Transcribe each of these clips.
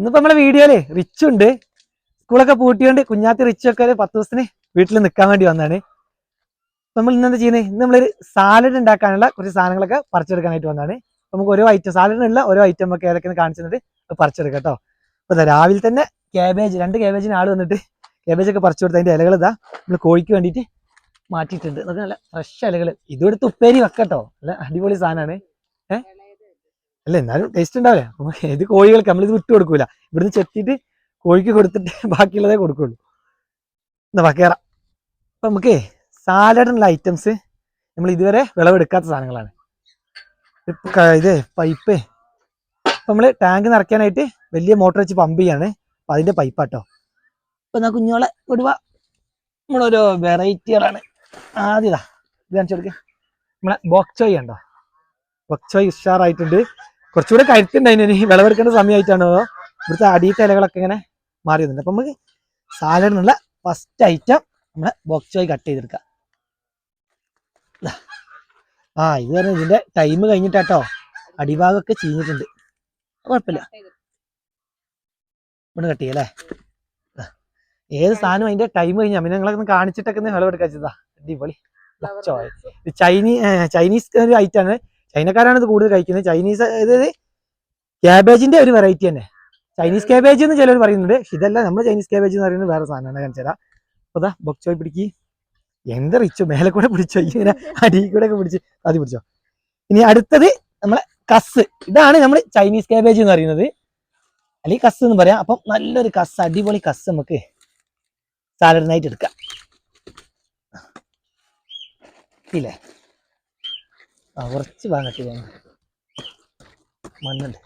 ഇന്നിപ്പോ നമ്മളെ വീഡിയോയിൽ റിച്ച് ഉണ്ട്. സ്കൂളൊക്കെ പൂട്ടിയോണ്ട് കുഞ്ഞാത്തി റിച്ചൊക്കെ ഒരു പത്ത് ദിവസത്തിന് വീട്ടിൽ നിൽക്കാൻ വേണ്ടി വന്നാണ് നമ്മൾ ഇന്നെന്താ ചെയ്യുന്നത് ഇന്ന് നമ്മളൊരു സാലഡ് ഉണ്ടാക്കാനുള്ള കുറച്ച് സാധനങ്ങളൊക്കെ പറിച്ചെടുക്കാനായിട്ട് വന്നതാണ്. നമുക്ക് ഓരോ ഐറ്റം സാലഡിനുള്ള ഓരോ ഐറ്റം ഒക്കെ ഏതൊക്കെയാണ് കാണിച്ചിട്ടുണ്ട്. അത് പറിച്ചെടുക്കാം കേട്ടോ. അപ്പൊ രാവിലെ തന്നെ ക്യാബേജ് രണ്ട് ക്യാബേജിന് ആൾ വന്നിട്ട് ക്യാബേജ് ഒക്കെ പറിച്ചു കൊടുത്ത് അതിന്റെ ഇലകൾ ഇതാ നമ്മൾ കോഴിക്ക് വേണ്ടിയിട്ട് മാറ്റിയിട്ടുണ്ട്. അതൊക്കെ നല്ല ഫ്രഷ് ഇലകൾ ഇതെടുത്ത് ഉപ്പേരി വെക്കട്ടോ അല്ല അടിപൊളി സാധനമാണ്. ഏഹ് അല്ല എന്നാലും ടേസ്റ്റ് ഉണ്ടാവില്ല? ഇത് കോഴികൾക്ക് നമ്മളിത് വിട്ടു കൊടുക്കൂല. ഇവിടുന്ന് ചെത്തിയിട്ട് കോഴിക്ക് കൊടുത്തിട്ട് ബാക്കിയുള്ളതേ കൊടുക്കുള്ളൂ. എന്നാ വാ കേറാം. അപ്പൊ നമുക്ക് സാലഡിനുള്ള ഐറ്റംസ് നമ്മൾ ഇതുവരെ വിളവെടുക്കാത്ത സാധനങ്ങളാണ്. ഇത് പൈപ്പ് നമ്മൾ ടാങ്ക് നിറയ്ക്കാനായിട്ട് വലിയ മോട്ടോർ വെച്ച് പമ്പ് ചെയ്യാണ്. അപ്പൊ അതിന്റെ പൈപ്പാട്ടോ അപ്പൊ എന്നാ കുഞ്ഞോളെ വിടുക. നമ്മളൊരു വെറൈറ്റികളാണ് ആദ്യതാ ഇത് കാണിച്ചു കൊടുക്കുക നമ്മളെ ബോക്ചോയ് ഉണ്ടോ? ബോക്ചോയ് ഉഷാറായിട്ടുണ്ട്. കുറച്ചുകൂടെ കരുത്തുണ്ടായിരുന്നു ഇനി വിളവെടുക്കേണ്ട സമയമായിട്ടാണ്? ഇവിടുത്തെ അടിയത്തെ ഇലകളൊക്കെ ഇങ്ങനെ മാറി വന്നിട്ടുണ്ട് അപ്പൊ നമുക്ക് സാലഡിനുള്ള ഫസ്റ്റ് ഐറ്റം നമ്മളെ ബോക്സായി കട്ട് ചെയ്തെടുക്കാം. ആ ഇത് പറഞ്ഞ ഇതിന്റെ ടൈം കഴിഞ്ഞിട്ടാട്ടോ. അടിഭാഗമൊക്കെ ചീഞ്ഞിട്ടുണ്ട്. കുഴപ്പമില്ല. ഇവിടെ കട്ട് ചെയ്യല്ലേ. ഏത് സാധനം അതിന്റെ ടൈം കഴിഞ്ഞാ പിന്നെ നിങ്ങളൊക്കെ കാണിച്ചിട്ടൊക്കെ വിളവെടുക്കാ വിളവെടുക്കാൻ ചെയ്താ അടിപൊളി. ചൈനീ ചൈനീസ് ഒരു ഐറ്റം ആണ്. ചൈനക്കാരാണ് ഇത് കൂടുതൽ കഴിക്കുന്നത്. ചൈനീസ് അതായത് ക്യാബേജിന്റെ ഒരു വെറൈറ്റി തന്നെ. ചൈനീസ് ക്യാബേജ് എന്ന് ചിലർ പറയുന്നുണ്ട്. ഇതല്ല നമ്മൾ ചൈനീസ് ക്യാബേജ് എന്ന് പറയുന്നത് വേറെ സാധനമാണ്. കാണിച്ചതാ അപ്പൊ ദാ ബൊക്ചോയ് പിടിക്ക്. എന്ത് റിച്ചോ മേലെ കൂടെ പിടിച്ചോ? ഇങ്ങനെ അടിയിൽ കൂടെ ഒക്കെ പിടിച്ച് അത് പിടിച്ചോ? ഇനി അടുത്തത് നമ്മളെ കസ്. ഇതാണ് നമ്മൾ ചൈനീസ് ക്യാബേജ് എന്ന് പറയുന്നത്. അല്ലെങ്കിൽ കസ് എന്ന് പറയാം. അപ്പം നല്ലൊരു കസ് അടിപൊളി കസ് നമുക്ക് സാലഡിനായിട്ട് എടുക്കാം. ഇല്ലേ? ആ കുറച്ച് ഭാഗത്ത് ഞാൻ മണ്ണുണ്ട്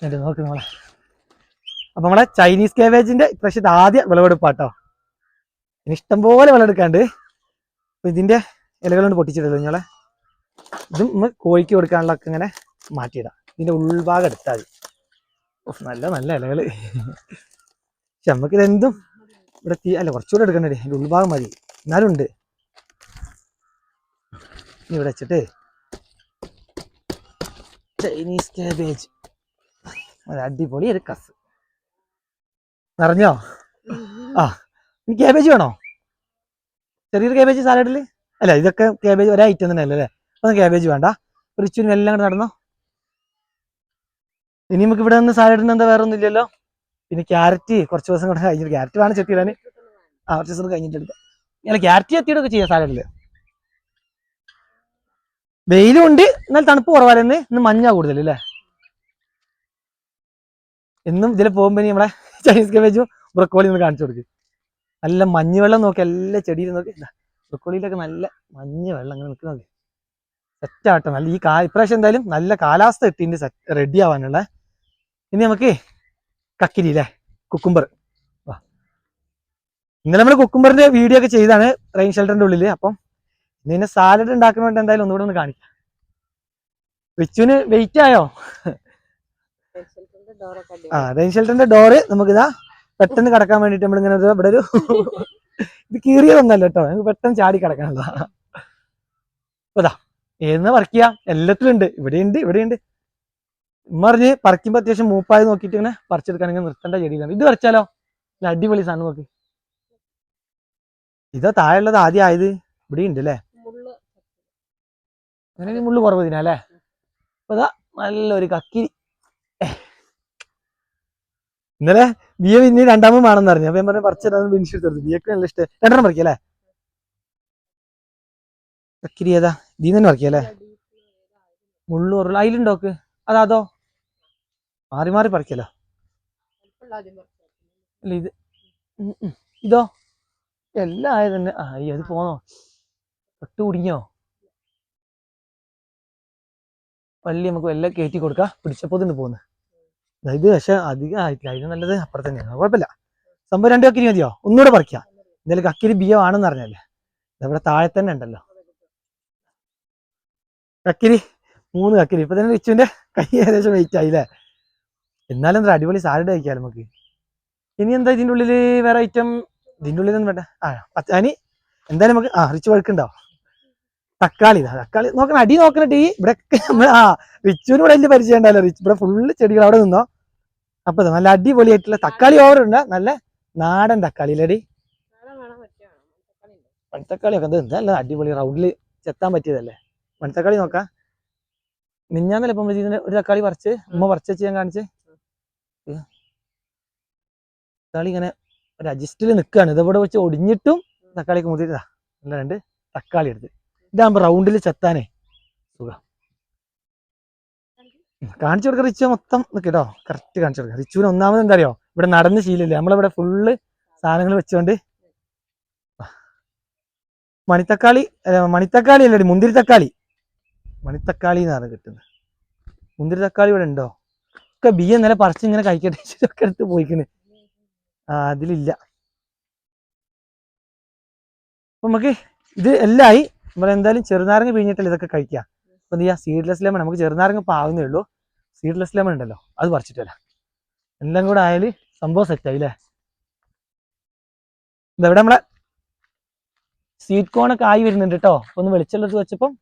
എന്നിട്ട് നോക്ക് നമ്മളെ അപ്പൊ നമ്മളെ ചൈനീസ് കാബേജിന്റെ ഇപ്രാവശ്യത്തെ ആദ്യ വിളവെടുപ്പാട്ടോ. ഇനി ഇഷ്ടംപോലെ വിളവെടുക്കാണ്ട് അപ്പൊ ഇതിന്റെ ഇലകളുണ്ട് പൊട്ടിച്ചിട്ടല്ലോ നിങ്ങളെ ഇതും നമ്മൾ കോഴിക്ക് കൊടുക്കാനുള്ളതൊക്കെ ഇങ്ങനെ മാറ്റിയിടാം. ഇതിന്റെ ഉൾഭാഗം എടുത്താൽ മതി. നല്ല നല്ല ഇലകൾ. പക്ഷെ നമുക്കിതെന്തും ഇവിടെ തീ അല്ല കുറച്ചുകൂടെ എടുക്കണ്ടേ? ഉൾഭാഗം മതി. എന്നാലും ഉണ്ട്. ഇവിടെ വെച്ചിട്ട് ചൈനീസ് കാബേജ് ഒരു അടിപൊളി ഒരു കസ്. നിറഞ്ഞോ? ആ ഇനി കാബേജ് വേണോ? ചെറിയൊരു കാബേജ് സാലഡിൽ അല്ല ഇതൊക്കെ കാബേജ് ഒരേ ഐറ്റം തന്നെ അല്ലേ? ഒന്നും കാബേജ് വേണ്ട. റിച്ചുവിനും എല്ലാം കൂടെ നടന്നോ? ഇനി നമുക്ക് ഇവിടെ നിന്ന് സാലഡിന് എന്താ വേറെ ഒന്നും ഇല്ലല്ലോ? പിന്നെ ക്യാരറ്റ് കുറച്ച് ദിവസം കൂടെ കഴിഞ്ഞിട്ട് ക്യാരറ്റ് വേണം ചെത്തിയിടാൻ ആ കുറച്ച് ദിവസം കഴിഞ്ഞിട്ട് എടുക്കാം. അല്ല ക്യാരറ്റ് ചെത്തിയിടൊക്കെ ചെയ്യാം സാലഡിൽ വെയിലും ഉണ്ട് എന്നാൽ തണുപ്പ് കുറവായിരുന്നു. ഇന്ന് മഞ്ഞ കൂടുതൽ അല്ലേ എന്നും ഇതിൽ പോകുമ്പോ ഇനി നമ്മളെ ചൈനീസ് കാബേജും ബ്രക്കോളി ഒന്ന് കാണിച്ചു കൊടുക്കും. നല്ല മഞ്ഞ് വെള്ളം നോക്കി എല്ലാ ചെടിയിൽ നോക്കി. ബ്രക്കോളിയിലൊക്കെ നല്ല മഞ്ഞ വെള്ളം അങ്ങനെ നിൽക്കുന്നത് സെറ്റാട്ടോ നല്ല ഈ കാ ഇപ്രാവശ്യം എന്തായാലും നല്ല കാലാവസ്ഥ എത്തിന്റെ സെറ്റ് റെഡി ആവാനുള്ള. ഇനി നമുക്ക് കക്കിരി അല്ലേ കുക്കുംബർ ഇന്നലെ നമ്മൾ കുക്കുംബറിന്റെ വീഡിയോ ഒക്കെ ചെയ്താണ് റെയിൻ ഷെൽട്ടറിന്റെ ഉള്ളിൽ അപ്പം ഇതിനെ സാലഡ് ഉണ്ടാക്കാൻ വേണ്ടി എന്തായാലും ഒന്നുകൂടെ ഒന്ന് കാണിക്കാം. റിച്ചുവിന് വെയിറ്റ് ആയോ? ആ റെയിൻ ഷെൽട്ടറിന്റെ ഡോറ് നമുക്കിതാ പെട്ടെന്ന് കടക്കാൻ വേണ്ടിട്ട് നമ്മൾ ഇങ്ങനെ ഇവിടെ ഒരു ഇത് കീറിയതൊന്നല്ല കേട്ടോ. നമുക്ക് പെട്ടെന്ന് ചാടി കിടക്കാനുള്ള. അതാ ഏതെന്നാ വർക്ക് ചെയ്യാം? എല്ലാത്തിലും ഉണ്ട്. ഇവിടെയുണ്ട് ഇവിടെയുണ്ട് ഉണ്ട്. പറഞ്ഞ് പറിക്കുമ്പോ അത്യാവശ്യം മൂപ്പായി നോക്കിയിട്ട് ഇങ്ങനെ പറിച്ചെടുക്കാനെങ്കിൽ നിർത്തേണ്ട ചെടിയിലാണ് ഇത് പറിച്ചാലോ? അടിപൊളി സാധനം നോക്ക്. ഇതാ താഴെയുള്ളത് ആദ്യം ആയത്. ഇവിടെ ഉണ്ട് അല്ലേ? അങ്ങനെ മുള്ളു കുറവ് ഇതിനാ അല്ലേ? അപ്പൊ ഇതാ നല്ലൊരു കക്കിരി. ഇന്നലെ ബിയെ പിന്നെ രണ്ടാമത് വേണമെന്ന് പറഞ്ഞു. അപ്പൊ ഞാൻ പറഞ്ഞു പറിച്ചിടാന്ന് ബിൻഷ് ബിയൊക്കെ നല്ല ഇഷ്ടം. രണ്ടെണ്ണം പറിക്കാം അല്ലേ? കക്കിരി ഏതാ? ഇതിൽ തന്നെ പറിക്കാം അല്ലേ? മുള്ളു കുറവ്. അതിലുണ്ടോക്ക് അതാ അതോ? മാറി മാറി പറിക്കല്ലോ അല്ല ഇത്. ഇതോ? എല്ലാം ആയത് തന്നെ ആ അത് പോന്നോ? തൊട്ട് കുടുങ്ങിയോ പള്ളി നമുക്ക് എല്ലാം കയറ്റി കൊടുക്കാം. പിടിച്ചപ്പോൾ തന്നെ പോകുന്നത് ഇത് പക്ഷെ അധികം ആയിട്ടില്ല അതിന് നല്ലത് അപ്പുറത്ത് തന്നെയാണ്. കുഴപ്പമില്ല. സംഭവം രണ്ട് കക്കിരി മതിയോ? ഒന്നുകൂടെ പറിക്കുക എന്തായാലും കക്കിരി ബിയോ ആണെന്ന് അറിഞ്ഞല്ലേ ഇവിടെ താഴെ തന്നെ ഉണ്ടല്ലോ. കക്കിരി മൂന്ന് കക്കിരി ഇപ്പൊ തന്നെ റിച്ചുവിന്റെ കൈ ഏകദേശം വെയിറ്റ് ആയില്ലേ? എന്നാലും എന്താ അടിപൊളി സാലഡ് കഴിക്കാം നമുക്ക്. ഇനി എന്താ ഇതിന്റെ ഉള്ളിൽ വേറെ ഐറ്റം ഇതിന്റെ ഉള്ളിലൊന്നും വേണ്ട. ആ പച്ചാനി എന്തായാലും നമുക്ക് ആ റിച്ച് വഴുക്കുണ്ടോ തക്കാളി തക്കാളി. നോക്കണം അടി നോക്കണം ടീ ഇവിടെ ആ റിച്ചുവിന് ഇവിടെ വലിയ പരിചയം ഉണ്ടല്ലോ. റിച്ച് ഇവിടെ ഫുള്ള് ചെടികൾ അവിടെ നിന്നോ? അപ്പൊ നല്ല അടിപൊളിയായിട്ടുള്ള തക്കാളി ഓവറുണ്ട് നല്ല നാടൻ തക്കാളി അല്ലേടി മൺതക്കാളി ഒക്കെ എന്താ നല്ല അടിപൊളി റൗണ്ടിൽ ചെത്താൻ പറ്റിയതല്ലേ? മൺതക്കാളി നോക്കാം. മിഞ്ഞാന്നല്ല ഇപ്പം ഇതിന്റെ ഒരു തക്കാളി പറിച്ച്? ഉമ്മ പറിച്ച് ഞാൻ കാണിച്ച്? തക്കാളി ഇങ്ങനെ ഒരു അജിസ്റ്റിൽ നിൽക്കുകയാണ് ഇതവിടെ വെച്ച് ഒടിഞ്ഞിട്ടും തക്കാളിക്ക് മുതിരിതാ നല്ല രണ്ട് തക്കാളി എടുത്ത്. ഇതാകുമ്പോ റൗണ്ടിൽ ചെത്താനേ. കാണിച്ചു കൊടുക്ക റിച്ചു മൊത്തം നിൽക്കട്ടോ കറക്റ്റ് കാണിച്ചു കൊടുക്ക. റിച്ചുവിന് ഒന്നാമത് എന്താ അറിയോ ഇവിടെ നടന്ന് ശീലില്ലേ നമ്മളിവിടെ ഫുള്ള് സാധനങ്ങൾ വെച്ചുകൊണ്ട് ആ. മണിത്തക്കാളി മണിത്തക്കാളി അല്ലേ മുന്തിരി തക്കാളി മണിത്തക്കാളി എന്നാണ് കിട്ടുന്നത്. മുന്തിരി തക്കാളി ഇവിടെ ഉണ്ടോ? ഒക്കെ ബി ഇന്നലെ പറിച്ച് ഇങ്ങനെ കഴിക്കട്ടെ ഒക്കെ എടുത്ത് പോയിക്കണ്. ആ അതിലില്ല. അപ്പൊ നമുക്ക് ഇത് എല്ലായി. നമ്മൾ എന്തായാലും ചെറുനാരങ്ങ പിഴിഞ്ഞിട്ടല്ലേ ഇതൊക്കെ കഴിക്കുക അപ്പൊ എന്ത് ചെയ്യുക സീഡ്ലെസ് ലെമൺ നമുക്ക് ചെറുനാരങ്ങ പാവുന്നേ ഉള്ളൂ. സീഡ്ലെസ് ലെമൺ ഉണ്ടല്ലോ അത് പറിച്ചിട്ട് വരാം. എല്ലാം കൂടെ ആയാൽ സംഭവം സെറ്റ് ആയില്ലേ ഇതെവിടെ നമ്മളെ സ്വീറ്റ് കോണൊക്കെ ആയി വരുന്നുണ്ട് കേട്ടോ ഒന്ന് വെളിച്ചെടുത്ത് വെച്ചപ്പം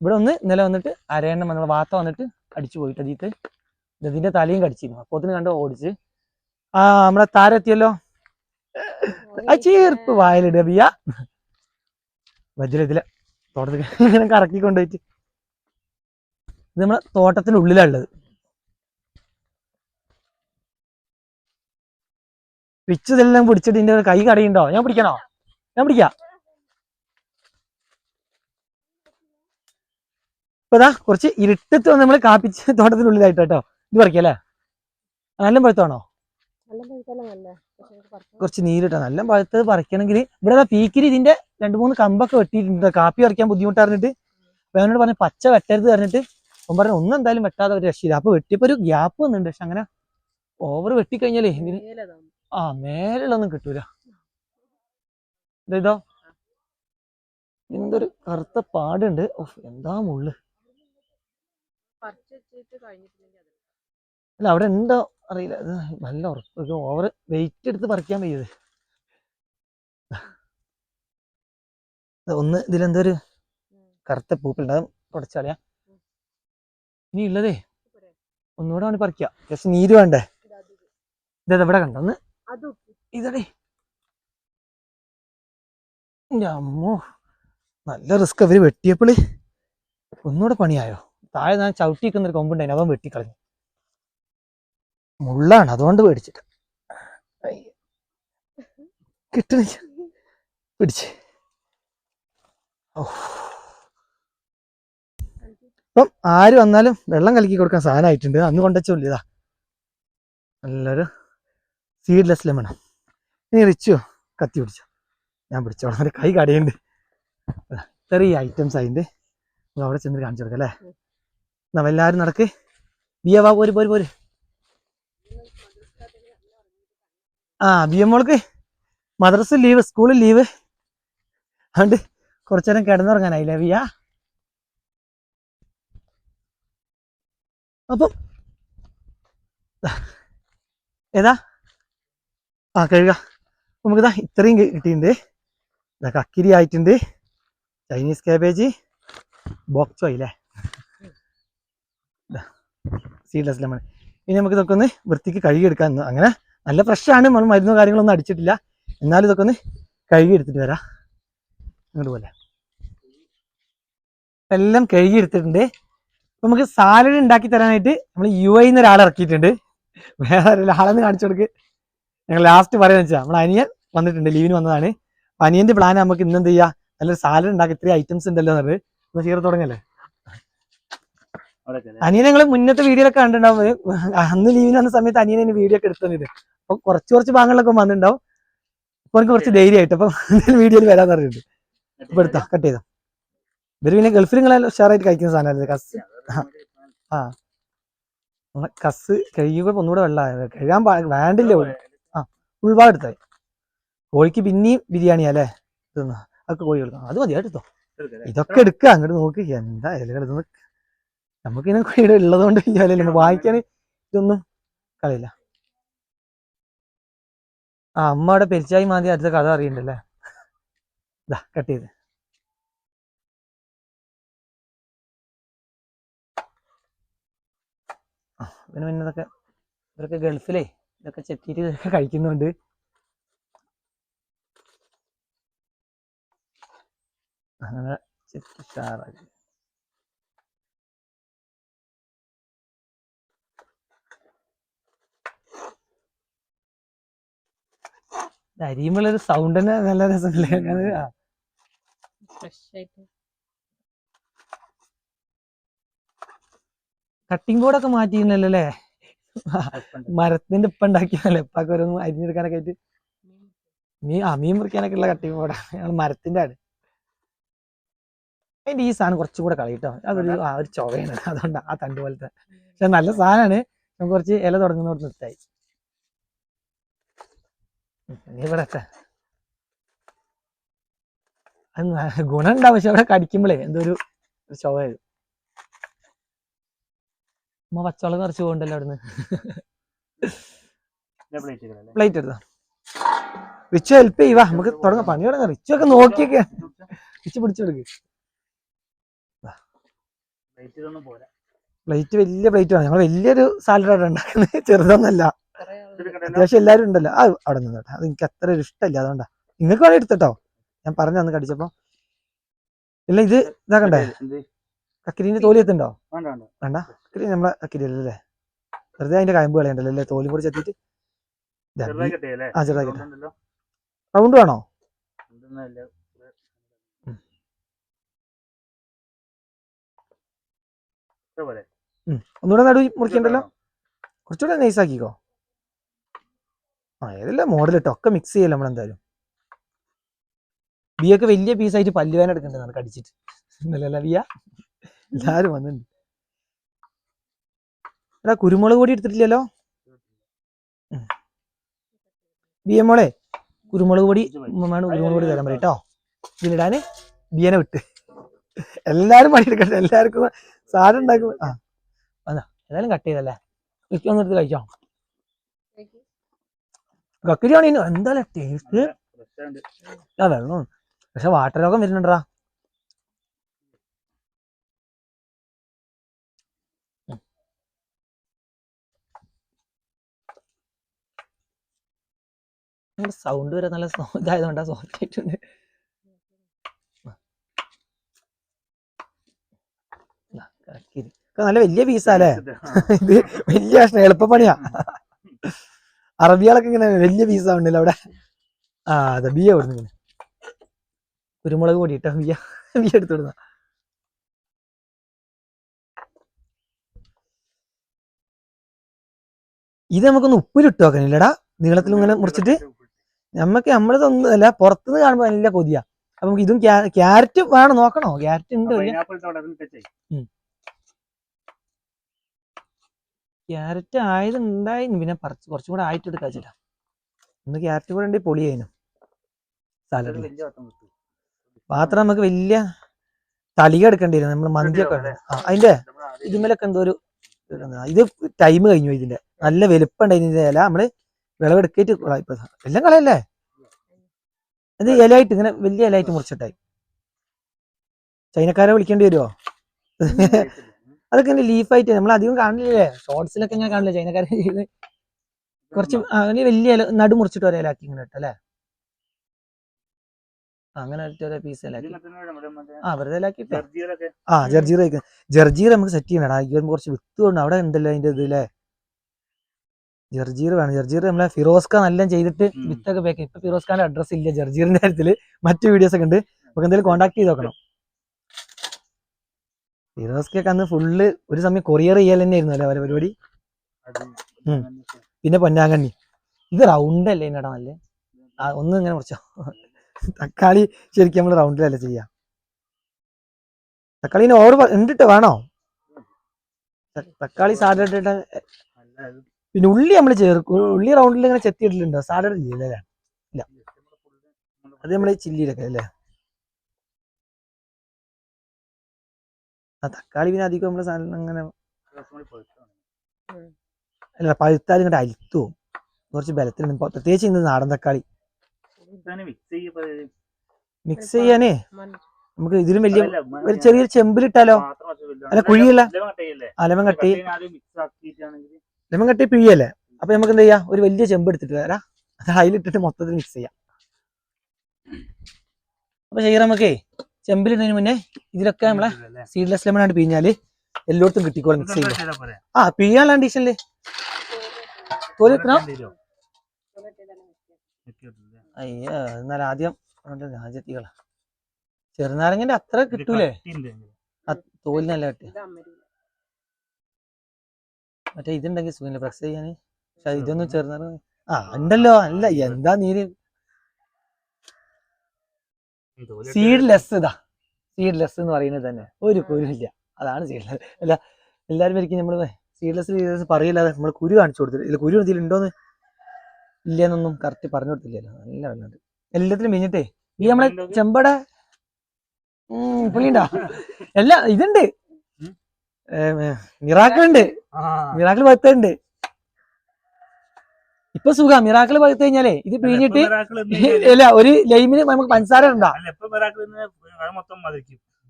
ഇവിടെ ഒന്ന് ഇന്നലെ വന്നിട്ട് അരയണ്ണം വന്ന വാത്ത വന്നിട്ട് അടിച്ചു പോയിട്ട് അതീത്ത് ഇതിന്റെ തലയും കടിച്ചിരുന്നു. അപ്പോത്തിന് കണ്ടോ ഓടിച്ച്. ആ നമ്മളെ താരെത്തിയല്ലോ ആ ചീർപ്പ് വായലിടിയ ബിയ വജ്രത്തിലെ തോട്ടത്തിൽ ഇങ്ങനെ കറക്കി കൊണ്ടുപോയിട്ട് ഇത് നമ്മളെ തോട്ടത്തിന്റെ ഉള്ളിലുള്ളത് പിച്ച് ഇതെല്ലാം പിടിച്ചിട്ട് ഇതിന്റെ കൈ കടയുണ്ടോ? ഞാൻ പിടിക്കണോ? ഞാൻ പിടിക്കാം. ഇപ്പൊ ഇതാ കുറച്ച് ഇരുട്ടത്ത് വന്ന് നമ്മൾ കാപ്പിച്ച് തോട്ടത്തിനുള്ളിലായിട്ട് കേട്ടോ. ഇത് പറിക്കല്ലേ നല്ല പഴുത്താണോ കുറച്ച് നീരിട്ടോ. നല്ല പഴുത്തത് പറിക്കണമെങ്കിൽ ഇവിടെ പീക്കിരി ഇതിന്റെ രണ്ട് മൂന്ന് കമ്പൊക്കെ വെട്ടിയിട്ടുണ്ട് കാപ്പി പറിക്കാൻ ബുദ്ധിമുട്ടായിരുന്നിട്ട് അപ്പൊ അവനോട് പറഞ്ഞു പച്ച വെട്ടരുത് പറഞ്ഞിട്ട് അവൻ പറഞ്ഞു ഒന്നും എന്തായാലും വെട്ടാതെ ഒരു രക്ഷയില്ല. അപ്പൊ വെട്ടിയപ്പോ ഒരു ഗ്യാപ്പ് വന്നിട്ടുണ്ട്. പക്ഷെ അങ്ങനെ ഓവർ വെട്ടിക്കഴിഞ്ഞാലേ ഇതിന് ആ മേലുള്ളൊന്നും കിട്ടൂല. ഇതോ എന്തൊരു കറുത്ത പാടുണ്ട്. ഓഫ് എന്താ മുള്ള്? അല്ല അവിടെ ഉണ്ടോ അറിയില്ല. നല്ല ഉറപ്പ്. ഓവർ വെയിറ്റ് എടുത്ത് പറിക്കാൻ വയ്യത്. ഒന്ന് ഇതിലെന്തോ ഒരു കറുത്ത പൂപ്പുണ്ട് അത് തുടച്ചാളിയാ ഇനി ഉള്ളതേ ഒന്നുകൂടെ വേണ്ടി പറിക്കുക ജസ്റ്റ് നീര് വേണ്ടേ? ഇതത് ഇവിടെ കണ്ടോ? ഒന്ന് ഇതടേ. അമ്മോ നല്ല റിസ്ക് അവർ വെട്ടിയപ്പോൾ. ഒന്നുകൂടെ പണിയായോ? താഴെ ഞാൻ ചവിട്ടി നിൽക്കുന്ന ഒരു കൊമ്പുണ്ടായിരുന്നു അവൻ വെട്ടിക്കളഞ്ഞു. മുള്ളാണ് അതുകൊണ്ട് പേടിച്ചിട്ട്. കിട്ടണില്ല. പിടിച്ച്. ഓ. ഇപ്പം ആര് വന്നാലും വെള്ളം കലക്കി കൊടുക്കാൻ സാധനമായിട്ടുണ്ട്. അന്ന് കൊണ്ടുവച്ചോല്ല ഇതാ. നല്ലൊരു സീഡ്ലെസ് ലെമൺ നീ റിച്ചോ? കത്തി പിടിച്ചോ. ഞാൻ പിടിച്ചോളാം അവന്റെ കൈ കടയുണ്ട് ഇത്രയും ഐറ്റംസ് അതിന്റെ നമ്മൾ അവിടെ ചെന്ന് കാണിച്ചു കൊടുക്കാം അല്ലേ? എന്നാ എല്ലാവരും നടക്ക്. ബിയവാ പോര് പോര് പോര്. ആ ബി എം മോൾക്ക് മദ്രസ് ലീവ് സ്കൂളിൽ ലീവ്. അതുകൊണ്ട് കുറച്ചു നേരം കിടന്നുറങ്ങാനായില്ലേ ബിയ അപ്പം ഏതാ? ആ കഴുക. നമുക്കിതാ ഇത്രയും കിട്ടിയിട്ടുണ്ട്. ഇതാ കക്കിരി ആയിട്ടുണ്ട്. ചൈനീസ് കാബേജ് ബോക്സോ ഇല്ലേ സീഡ്ലെസ് ലെമൺ ഇനി നമുക്ക് ഇതൊക്കെ ഒന്ന് വൃത്തിക്ക് കഴുകിയെടുക്കാൻ അങ്ങനെ നല്ല ഫ്രഷാണ് നമ്മൾ മരുന്നോ കാര്യങ്ങളൊന്നും അടിച്ചിട്ടില്ല. എന്നാലും ഇതൊക്കെ ഒന്ന് കഴുകി എടുത്തിട്ട് വരാം. അങ്ങോട്ട് പോലെ. എല്ലാം കഴുകി എടുത്തിട്ടുണ്ട് നമുക്ക് സാലഡ് ഉണ്ടാക്കി തരാനായിട്ട് നമ്മൾ യു ഐ ഒരാളെ ഇറക്കിയിട്ടുണ്ട്. വേറെ ഒരാളെന്ന് കാണിച്ചു കൊടുക്ക്. ഞങ്ങൾ ലാസ്റ്റ് പറയാന്ന് വെച്ചാൽ നമ്മൾ അനിയൻ വന്നിട്ടുണ്ട്. ലീവിന് വന്നതാണ്. അപ്പൊ അനിയന്റെ പ്ലാൻ നമുക്ക് ഇന്ന് എന്ത് ചെയ്യാം നല്ലൊരു സാലഡ് ഉണ്ടാക്കി ഇത്രയും ഐറ്റംസ് ഉണ്ടല്ലോ എന്നത് ഒന്ന് ചെയ്ത് തുടങ്ങല്ലേ? അനിയൻ ഞങ്ങൾ മുന്നത്തെ വീഡിയോയിലൊക്കെ കണ്ടിട്ടുണ്ടാവും. അന്ന് ലീവിന് വന്ന സമയത്ത് അനിയനെ വീഡിയോ ഒക്കെ എടുത്തത് അപ്പൊ കുറച്ച് കുറച്ച് ഭാഗങ്ങളിലൊക്കെ വന്നിട്ടുണ്ടാവും. അപ്പൊ എനിക്ക് കുറച്ച് ധൈര്യമായിട്ട്. അപ്പൊ വീഡിയോയിൽ വരാൻ പറഞ്ഞിട്ടുണ്ട്. ഇപ്പൊ എടുത്താ? കട്ട് ചെയ്തോ? ഇവർ പിന്നെ ഗൾഫിൽ നിങ്ങളെ ഉഷാറായിട്ട് കഴിക്കുന്ന സാധനമല്ലേ കസ് ആ. കസ് കഴുകിയപ്പോ ഒന്നുകൂടെ വെള്ളമായ? കഴുകാൻ വേണ്ടില്ല ആ ഉൾപാട് എടുത്തായി കോഴിക്ക് പിന്നെയും ബിരിയാണി അല്ലേ? ഇതൊന്ന്? അതൊക്കെ കോഴി എടുക്കാം അത് മതി എടുത്തോ. ഇതൊക്കെ എടുക്കുക അങ്ങോട്ട് നോക്ക്. എന്താ ഇലകൾ ഇതൊന്നും നമുക്കിങ്ങനെ കോഴിയുടെ ഉള്ളതുകൊണ്ട് ചെയ്യാനല്ലേ വായിക്കാൻ ഇതൊന്നും കളയില്ല. ആ അമ്മ അവിടെ പെരിച്ചായി മാതി അടുത്ത കഥ അറിയണ്ടല്ലേ? ഇതാ കട്ട് ചെയ്ത്. ആ, പിന്നെ ഇതൊക്കെ ഇവരൊക്കെ ഗൾഫിലേ ഇതൊക്കെ ചെത്തിയിട്ട് ഇതൊക്കെ കഴിക്കുന്നുണ്ട്. അങ്ങനെ ചെത്തി ഉഷാറാക്കി ഇത് അരിയുമ്പോഴൊരു സൗണ്ട് തന്നെ നല്ല രസമില്ലേ? ഫ്രഷ് ആയിട്ട്. കട്ടിംഗ് ബോർഡൊക്കെ മാറ്റിയിരുന്നല്ലോ മരത്തിന്റെ ഇപ്പം ഉണ്ടാക്കിയല്ലേ ഇപ്പൊക്കെ അരിഞ്ഞെടുക്കാനൊക്കെ ആയിട്ട്. മീൻ ആ മീൻ മുറിക്കാനൊക്കെ ഉള്ള കട്ടിംഗ് ബോർഡാണ് ഞങ്ങൾ മരത്തിന്റെ ആണ് അതിന്റെ ഈ സാധനം കുറച്ചും കൂടെ കളയിട്ടോ അതൊരു ആ ഒരു ചൊവയാണ്. അതുകൊണ്ടാ ആ തണ്ട് പോലത്തെ. പക്ഷെ നല്ല സാധനമാണ് നമുക്ക് കുറച്ച് ഇല തുടങ്ങുന്നോട് നിർത്തായി. നീ ഇവിടെ ഗുണം ഉണ്ടാവും പക്ഷെ അവിടെ കടിക്കുമ്പോഴേ എന്തോ ഒരു ഒരു ചൊവ വരും ഉമ്മ പച്ചവെള്ളം നിറച്ച് പോകണ്ടല്ലോ അവിടുന്ന്. പ്ലേറ്റ് എടുത്താ? റിച്ച് ഹെൽപ്പ് ചെയ്യുവാ നമുക്ക് തുടങ്ങാം. പണി തുടങ്ങാം. റിച്ച് ഒക്കെ നോക്കിയൊക്കെ. റിച്ച് പിടിച്ചെടുക്ക് പ്ലേറ്റ് വലിയ പ്ലേറ്റ് വേണം ഞങ്ങൾ വലിയൊരു സാലഡാണ് ഉണ്ടാക്കുന്നത്. ചെറുതൊന്നല്ല. അത്യാവശ്യം എല്ലാവരും ഉണ്ടല്ലോ. ആ അവിടെ നിന്ന് കേട്ടോ. അത് എനിക്ക് അത്ര ഒരു ഇഷ്ടമല്ല. അതുകൊണ്ടാ. നിങ്ങൾക്ക് വേണേ എടുത്തിട്ടോ? ഞാൻ പറഞ്ഞു അന്ന് കടിച്ചപ്പോ. ഇല്ല ഇത് ഇതാക്കണ്ടേ കക്കരീന്റെ തോലി എത്തുണ്ടോ വേണ്ട. കക്കിരി നമ്മളെ അല്ലേ വെറുതെ അതിന്റെ കയമ്പ് കളയണ്ടല്ലോ അല്ലേ? തോലും കൂടി ചത്തിട്ട് ആ ചെറുതാക്കി റൗണ്ട് വേണോ? ഒന്നുകൂടെ നടു മുറിക്കണ്ടല്ലോ? കുറച്ചുകൂടെ നൈസ് ആക്കിക്കോ. ആ ഏതല്ല മോഡൽ ഇട്ടോ? ഒക്കെ മിക്സ് ചെയ്യല്ലോ നമ്മളെന്തായാലും. ബിയൊക്കെ വലിയ പീസായിട്ട് പല്ലുവേന എടുക്കണ്ടെന്നാണ് കടിച്ചിട്ട് ഇന്നലല്ല ബിയ? എല്ലാരും വന്നിട്ടുണ്ട്. എടാ കുരുമുളക് പൊടി എടുത്തിട്ടില്ലല്ലോ? ബി എം മോളെ കുരുമുളക് പൊടി ഉമ്മമാണ് കുരുമുളക് പൊടി തരാൻ പറയും കേട്ടോ ഇതിലിടാന് ബിയനെ വിട്ട്. എല്ലാരും പണിയെടുക്കട്ടെ എല്ലാവർക്കും സാധനം ഉണ്ടാക്കും ആ അതാ ഏതായാലും കട്ട് ചെയ്തല്ലേ? ഒന്ന് എടുത്ത് കഴിച്ചോ? കക്കിരിയാണ് എന്തായാലും ടേസ്റ്റ് ആ വെള്ളം പക്ഷെ വാട്ടർ രോഗം വരുന്നുണ്ടാ സൗണ്ട് വരെ നല്ല ഇതായതുകൊണ്ട് സോഫ്റ്റ് ആയിട്ടുണ്ട്. നല്ല വലിയ പീസാല്ലേ ഇത് വലിയ കഷ്ണം എളുപ്പപ്പണിയാ. അറബികളൊക്കെ ഇങ്ങനെ വലിയ പീസാ ഉണ്ടല്ലോ അവിടെ. ആ അതെ ബിയ കൊടുന്നു ഇങ്ങനെ കുരുമുളക് പൊടി ബിയ ബിയ എടുത്തു വിടുന്ന ഇത് നമുക്കൊന്ന് ഉപ്പിലിട്ട് വെക്കണില്ലടാ. നീളത്തിൽ ഇങ്ങനെ മുറിച്ചിട്ട് നമ്മക്ക് നമ്മളിതൊന്നും അല്ല പുറത്തുനിന്ന് കാണുമ്പോൾ നല്ല കൊതിയാ. അപ്പൊ നമുക്ക് ഇതും ക്യാരറ്റ് വേണം നോക്കണോ? ക്യാരറ്റ് ഉണ്ട് ക്യാരറ്റ് ആയത് ഉണ്ടായിരുന്നു പിന്നെ പറിച്ച് കുറച്ചും കൂടെ ആയിട്ട് എടുക്കാ ചേട്ടാ ഒന്ന് ക്യാരറ്റ് കൂടെ ഉണ്ടെങ്കിൽ പൊളിയായിരുന്നു സാലഡിൽ പാത്രം നമുക്ക് വലിയ തളിക എടുക്കേണ്ടി വരും നമ്മൾ മന്തിയൊക്കെ. അതിന്റെ ഇതുമേലൊക്കെ എന്തോ ഒരു. ഇത് ടൈം കഴിഞ്ഞു ഇതിന്റെ. നല്ല വലുപ്പം ഉണ്ടായിരുന്നു ഇതിന്റെ ഇല. നമ്മൾ വിളവെടുക്കേറ്റ് ഇപ്പൊ എല്ലാം കളയല്ലേ? അത് ഇലയായിട്ട് ഇങ്ങനെ വലിയ ഇലയായിട്ട് മുറിച്ചിട്ടായി. ചൈനക്കാരെ വിളിക്കേണ്ടി വരുമോ അതൊക്കെ ലീഫായിട്ട് നമ്മൾ അധികം കാണില്ലേ ഷോർട്സിലൊക്കെ ഇങ്ങനെ കാണില്ല ചൈനക്കാരെ കുറച്ച് അങ്ങനെ വലിയ ഇല നടു മുറിച്ചിട്ട് ഒരേ ഇലാക്കി ഇങ്ങനെ ഇട്ടല്ലേ അങ്ങനെ ഒറ്റ പീസ് ഇലാക്കി ആ വെറുതെ ഇലാക്കിട്ടോ ആ ജർജീർ ജർജീറ ജർജീർ നമുക്ക് സെറ്റ് ചെയ്യണടാ ഈ കുറച്ച് വിത്ത് കൊണ്ട് അവിടെ ഉണ്ടല്ലോ അതിന്റെ ഇതില്ലേ ജർജീർ വേണം. ജർജീർ നമ്മളെ ഫിറോസ്ക നല്ല ചെയ്തിട്ട് ഉം. വിത്തൊക്കെ പേക്ക് ഇപ്പൊ ഫിറോസ്ഖാന്റെ അഡ്രസ് ഇല്ല ജർജീറിന്റെ കാര്യത്തിൽ മറ്റു വീഡിയോസ് ഒക്കെ ഉണ്ട്. നമുക്ക് എന്തെങ്കിലും കോൺടാക്ട് ചെയ്ത് നോക്കണം. ഫിറോസ്കൊക്കെ അന്ന് ഫുള്ള് ഒരു സമയം കൊറിയർ ചെയ്യൽ തന്നെ ആയിരുന്നു അല്ലേ അവരെ പരിപാടി? പിന്നെ പൊന്നാങ്കണ്ണി. ഇത് റൗണ്ട് അല്ലേ എന്നടാ നല്ല? ഒന്നും ഇങ്ങനെ കുറച്ചോ തക്കാളി ശരിക്കും നമ്മൾ റൗണ്ടിലല്ല ചെയ്യാം? തക്കാളി ഓവർ ഉണ്ടിട്ട് ട്ടോ, വേണോ? തക്കാളി സാധനം ഇട്ടിട്ട് പിന്നെ ഉള്ളി നമ്മൾ ചേർക്കും ഉള്ളി റൗണ്ടിൽ ഇങ്ങനെ ചെത്തിയിട്ടിട്ടുണ്ടോ സാലഡ് ഇല്ല? അല്ലേ അത് നമ്മൾ ചില്ലിയിലൊക്കെ അല്ലേ? ആ തക്കാളി പിന്നെ അധികം നമ്മൾ സാധനം അങ്ങനെ അല്ല പഴുത്താൽ ഇങ്ങോട്ട് അരിത്തു കുറച്ച് ഇപ്പൊ പ്രത്യേകിച്ച് ഇന്ന് നാടൻ തക്കാളി. മിക്സ് ചെയ്യാനേ നമുക്ക് ഇതിലും വലിയ ഒരു ചെറിയൊരു ചെമ്പിലിട്ടാലോ? അല്ല, കുഴിയല്ല. അലമം കട്ടി ലെമൺ കട്ടി പിഴിയല്ലേ? അപ്പൊ നമുക്ക് എന്ത് ചെയ്യാം ഒരു വലിയ ചെമ്പ് എടുത്തിട്ട് വരാം. അത് അതിലിട്ടിട്ട് മൊത്തത്തിൽ മിക്സ് ചെയ്യാം. അപ്പൊ ചെയ്യാം നമുക്ക് ചെമ്പിലിടുന്നതിന് മുന്നേ ഇതിലൊക്കെ നമ്മളെ സീഡ്ലെസ് ലെമൺ ആണ് പിഴിഞ്ഞാൽ എല്ലായിടത്തും കിട്ടിക്കോളും മിക്സ് ചെയ്യുമ്പോൾ ആ പിഴിയാനുള്ള കണ്ടീഷനിൽ തോൽ എത്ര അയ്യോ എന്നാൽ ആദ്യം രാജ്യത്തികളാ. ചെറുനാരങ്ങന്റെ അത്ര കിട്ടൂലേ? തോലിനല്ല കിട്ടിയ. മറ്റേ ഇതുണ്ടെങ്കിൽ സുഖമില്ല പ്രസ് ചെയ്യാന് പക്ഷെ ഇതൊന്നും ചെറുനാരങ്ങ ആ ഉണ്ടല്ലോ. അല്ല എന്താ നീര്? സീഡ്ലെസ് ഇതാ. സീഡ്ലെസ് എന്ന് പറയുന്നത് തന്നെ. ഒരു കുരുല്ല അതാണ് സീഡ്ലെസ് അല്ല എല്ലാവരും ഒരിക്കലും നമ്മൾ സീഡ്ലെസ് സീഡ്ലെസ് പറയില്ലാതെ നമ്മൾ കുരു കാണിച്ചു കൊടുത്തില്ല. ഇല്ല കുരു ഇതിലുണ്ടോന്ന് ഇല്ലെന്നൊന്നും കറക്റ്റ് പറഞ്ഞു കൊടുത്തില്ലല്ലോ. നല്ല വെള്ളമുണ്ട് എല്ലാത്തിലും മിഞ്ഞിട്ടേ. ഈ നമ്മളെ ചെമ്പട ഉം, പുള്ളിണ്ടാ എല്ലാ ഇതുണ്ട്. മിറാക്കിൾ ഉണ്ട് മിറാക്കിൾ പത്തുണ്ട് ഇപ്പൊ സുഖ. മിറാക്കിൾ പഴുത്ത് കഴിഞ്ഞാലേ ഇത് പിഴിഞ്ഞിട്ട് അല്ല ഒരു ലൈമിന് നമുക്ക് പഞ്ചസാര ഉണ്ടാ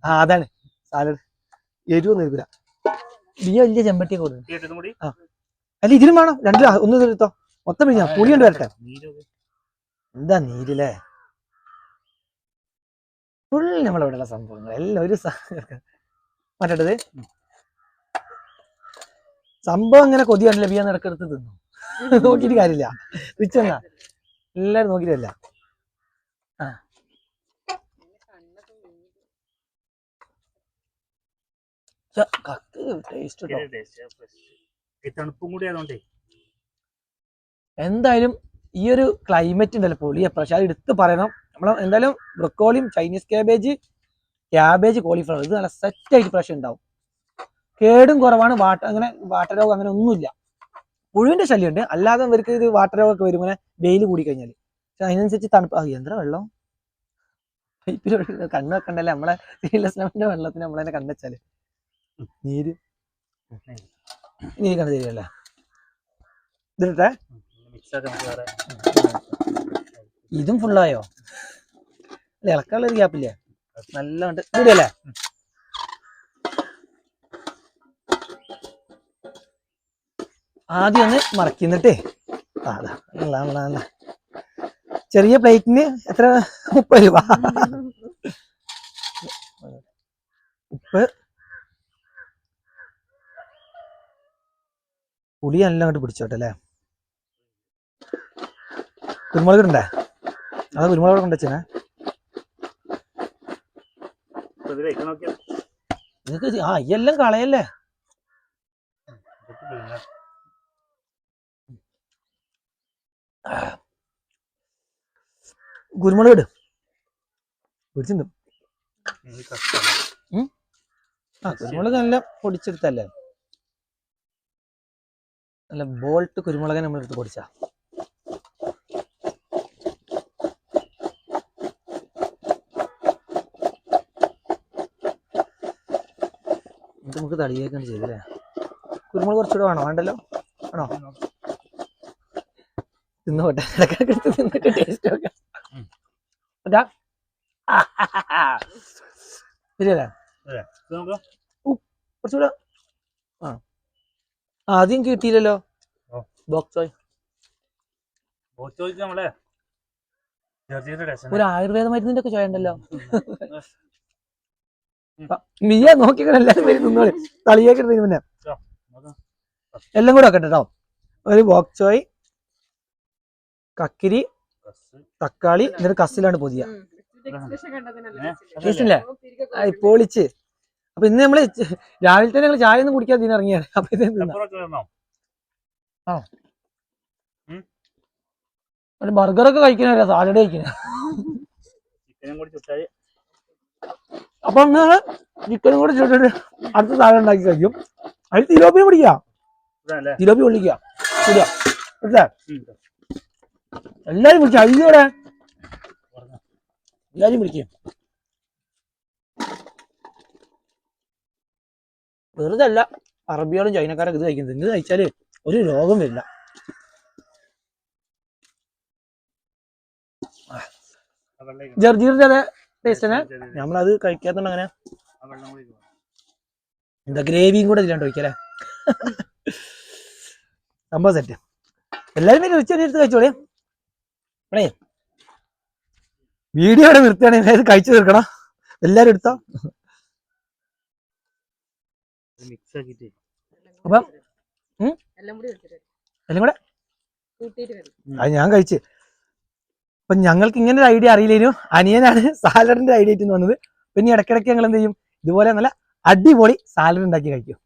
ആ അതാണ്. സാലഡ്. എരിവ് നിൽക്കില്ല നീ വലിയ ചെമ്പട്ടി കൊടുക്കും. അല്ല ഇതിനും വേണം. രണ്ട് ഒന്ന് എടുത്തോ. മൊത്തം പിഴിഞ്ഞ? പുളി കൊണ്ട് വരട്ടെ. എന്താ നീരില്ലേ ഫുൾ നമ്മളിവിടെയുള്ള സംഭവങ്ങൾ. എല്ലാം ഒരു മറ്റേത്? സംഭവം അങ്ങനെ കൊതി കണ്ടില്ല ബിയാൻ ഇടക്കെടുത്ത് തിന്നു നോക്കിയിട്ട് കാര്യമില്ല. റിച്ചെന്നാ എല്ലാരും നോക്കിയിട്ടല്ല? തണുപ്പും എന്തായാലും ഈ ഒരു ക്ലൈമറ്റ് ഉണ്ടല്ലോ പൊളിയ പക്ഷെ അത് എടുത്ത് പറയണം. നമ്മൾ എന്തായാലും ബ്രൊക്കോളിയും ചൈനീസ് ക്യാബേജ് ക്യാബേജ് കോളിഫ്ലവർ ഇത് നല്ല സെറ്റ് ആയിട്ട് പ്രാവശ്യം ഉണ്ടാവും. കേടും കുറവാണ് വാട്ട അങ്ങനെ വാട്ടർ രോഗം അങ്ങനെ ഒന്നുമില്ല. പുഴുവിന്റെ ശല്യമുണ്ട്. അല്ലാതെ ഇവർക്ക് ഇത് വാട്ടർ രോഗമൊക്കെ വരും ഇങ്ങനെ വെയിൽ കൂടി കഴിഞ്ഞാൽ പക്ഷെ അതിനനുസരിച്ച് തണുപ്പ്. എന്താ വെള്ളം? പൈപ്പിൽ കണ്ണ് വെക്കണ്ടല്ലേ? നമ്മളെ സീലസ്ലമിന്റെ വെള്ളത്തിന് നമ്മളതിനെ കണ്ണുവെച്ചാൽ നീര്. നീര് കണ്ടു തരികയല്ലേ? ഇതും ഫുള്ളായോ അല്ല ഇളക്കാനുള്ള ഒരു ഗ്യാപ്പില്ലേ നല്ല ഉണ്ട് ആദ്യം ഒന്ന് മറക്കുന്നിട്ടേ അതാ. ചെറിയ പ്ലേറ്റിന് എത്ര? ഉപ്പ് രൂപ. ഉപ്പ്. പുളി നല്ല അങ്ങോട്ട് പിടിച്ചോട്ടെ അല്ലേ? കുരുമുളക് ഉണ്ടേ അത് കുരുമുളക് കൊണ്ടുവച്ചേ ഇത് കഴിക്കാൻ നിങ്ങൾക്ക് ആ എല്ലാം കളയല്ലേ ഇതൊക്കെ പിഴിഞ്ഞാ കുരുമുളക് ഇട് പിടിച്ചിട്ടുണ്ട്. ആ കുരുമുളക് നല്ല പൊടിച്ചെടുത്തല്ലേ? നല്ല ബോൾട്ട് കുരുമുളക് നമ്മൾ എടുത്ത് പൊടിച്ചാ. നമുക്ക് തളിയേക്കാണ് ചെയ്തല്ലേ? കുരുമുളക് കുറച്ചുകൂടെ വേണോ? വേണ്ടല്ലോ? ആണോ തിന്നോട്ടെ ഇടയ്ക്കിടയ്ക്ക് എടുത്ത് തിന്നിട്ട് ടേസ്റ്റ് നോക്കാം. അതാ. ശരിയല്ലേ ഇത് നോക്കാം. കുറച്ചുകൂടെ. ആ. ആദ്യം കിട്ടിയില്ലല്ലോ. ബോക്സോയ് ഒരു ആയുർവേദ മരുന്നിന്റെ ഒക്കെ ചോയ ഉണ്ടല്ലോ നീയാ പിന്നെ എല്ലാരും പേര് നിന്നോളി. തളിയേക്ക് ഇടുന്നതിന് എല്ലാം കൂടെ ഒക്കെ കേട്ടോ ഒരു ബോക്സ് ചോയ് കക്കിരി തക്കാളി എന്നിട്ട് കസ്സിലാണ് പൊതിയ ടേസ്റ്റില്ലേ പൊളിച്ച്. അപ്പൊ ഇന്ന് നമ്മൾ രാവിലെ തന്നെ ഞങ്ങൾ ചായ ഒന്നും കുടിക്കാതെ ഇതിന് ഇറങ്ങിയാണ്. അപ്പൊ ഇത്. ഒരു ബർഗറൊക്കെ കഴിക്കണ സാലഡ് കഴിക്കണ. അപ്പൊ നമ്മൾ ചിക്കനും കൂടെ ചുട്ടിട്ട് അടുത്ത സാലഡ് ഉണ്ടാക്കി കഴിക്കും. അതിൽ തിലോപ്പിനെ പിടിക്കുക തിലോപ്പി പൊള്ളിക്കുക. ശരിയാ. എല്ലാരും വിളിക്കും അയ്യോടെ എല്ലാരും വിളിക്കും. വെറുതെ അല്ല അറബികളും ചൈനക്കാരൊക്കെ ഇത് കഴിക്കുന്നത്. ഇത് കഴിച്ചാൽ ഒരു രോഗം വരില്ല. ജർജീറിന്റെ അതേ ടേസ്റ്റ് തന്നെ. നമ്മളത് കഴിക്കാത്തോണ്ട് അങ്ങനെ. എന്താ ഗ്രേവിയും കൂടെ ഇതിലാണ്ട് ഒഴിക്കല്ലേ? സംഭവം സെറ്റ്. എല്ലാരും ഉച്ച എടുത്ത് കഴിച്ചോളേ. ഇവിടെ. വീഡിയോ ഇവിടെ നിർത്തുകയാണെങ്കിൽ ഇത് കഴിച്ചു തീർക്കണം എല്ലാരും എടുത്തോ? അപ്പം, എല്ലാം കൂടി അത് ഞാൻ കഴിച്ച്. അപ്പൊ ഞങ്ങൾക്ക് ഇങ്ങനെ ഒരു ഐഡിയ അറിയില്ലേനു. അനിയനാണ് സാലഡിന്റെ ഐഡിയ ആയിട്ട് വന്നത്. പിന്നെ ഇടയ്ക്കിടയ്ക്ക് ഞങ്ങൾ എന്ത് ചെയ്യും? ഇതുപോലെ നല്ല അടിപൊളി സാലഡ് ഉണ്ടാക്കി കഴിക്കും.